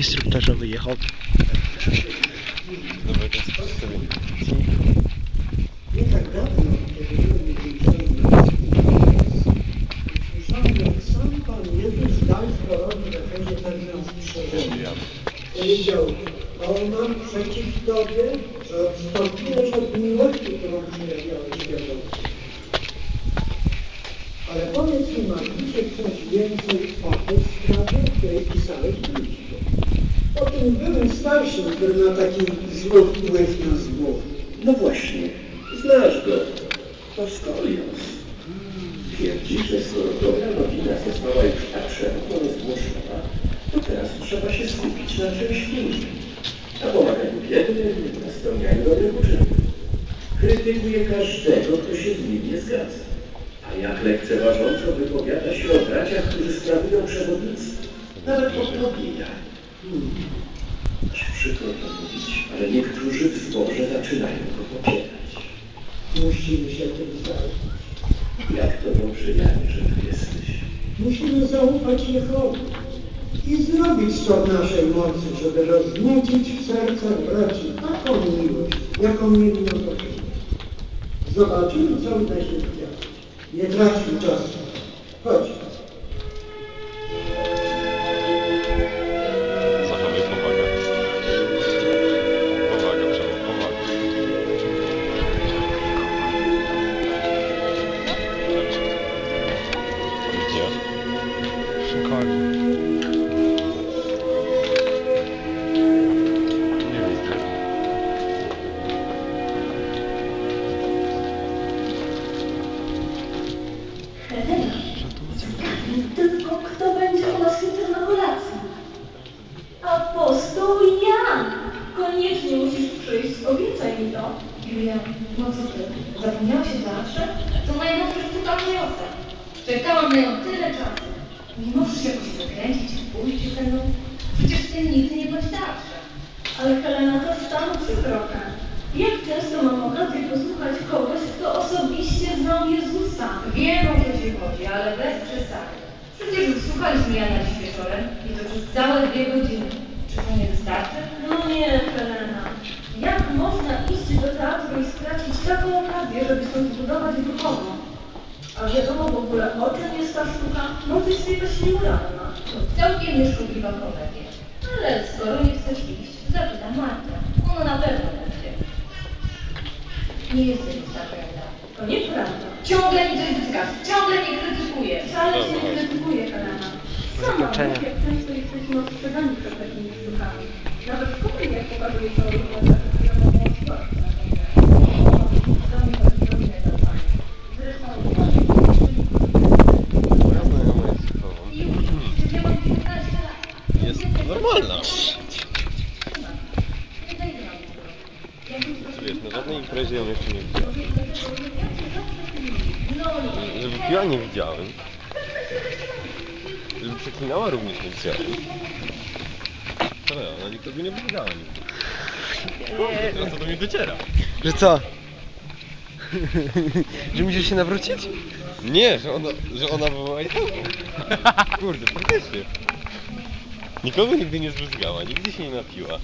instruktorze wyjechał. Powiedział, on mam przeciw Tobie, że odstąpiłeś od miłości, którą przyjawiałeś światowi. Ale powiedz mi, Markicie, coś więcej o tej sprawie, której pisałeś O byłym starszym, który ma taki wpływ na zło. No właśnie, znasz go. To skolios. Twierdzi, że skoro dobra rodzina zesłała już tak szeroko rozgłoszona, to teraz trzeba się skupić na czymś innym. Na pomaganiu biednym, na spełnianiu dobrych. Krytykuje każdego, kto się z nim nie zgadza. A jak lekceważąco wypowiada się o braciach, którzy sprawują przewodnictwo. Nawet po prognieniach. Hmm. Przykro to mówić, ale niektórzy w zborze zaczynają go popierać. Musimy się tym zająć. Jak to dobrze wiemy, że tu jesteś. Musimy zaufać Jehowie i zrobić co w naszej mocy, żeby rozniecić w sercach braci taką miłość, jaką mieli na. Zobaczymy, co uda się zdziałać. Nie traćmy czasu. Gdzie? Szykownie. Nie widzę. Tylko kto będzie u nas jutro na kolacji? Apostoł Jan! Koniecznie musisz przyjść, obiecaj mi to. Julia, no co ty? Zapomniałaś się zawsze? To najnowszy sztuka Miota. Czekałam na nią tyle czasu. Nie możesz jakoś wykręcić, pójść ze mną? Przecież ty nigdy nie bądź zawsze. Ale Helena to stanu przykroka. Jak często mam okazję posłuchać kogoś, kto osobiście znał Jezusa? Wiem o co ci chodzi, ale bez przesady. Przecież już słuchaliśmy Jana dziś wieczorem i to przez całe dwie godziny. Czy to nie wystarczy? No nie, Helena. Jak można iść do teatru i stracić taką okazję, żeby stąd zbudować duchowo? A wiadomo w ogóle o czym jest ta sztuka? Może jest jakaś niemoralna. To całkiem nieszkodliwa komedia. Ale skoro nie chcesz iść, zapytam Martę. Ona na pewno będzie. Nie jesteś wystarczająca. To nieprawda. Ciągle mi coś wyskasz, ciągle mnie krytykujesz. Wcale się nie krytykuję, Helena. Sama jak często jesteśmy ostrzegani przed takimi sztukami. Nawet w komediach pokazuje się o Jest normalna. Wiesz, na żadnej imprezie ją jeszcze nie widziałem. Żeby piła nie widziałem. Żeby przeklinała również nie widziałem. Ale ona nikogo nie powiedziała nigdy. Teraz to do mnie dociera. Że co? że musisz się nawrócić? Nie, że ona, że ona była jadową. Kurde, faktycznie. Nikogo nigdy nie zbryzgała, nigdy się nie napiła.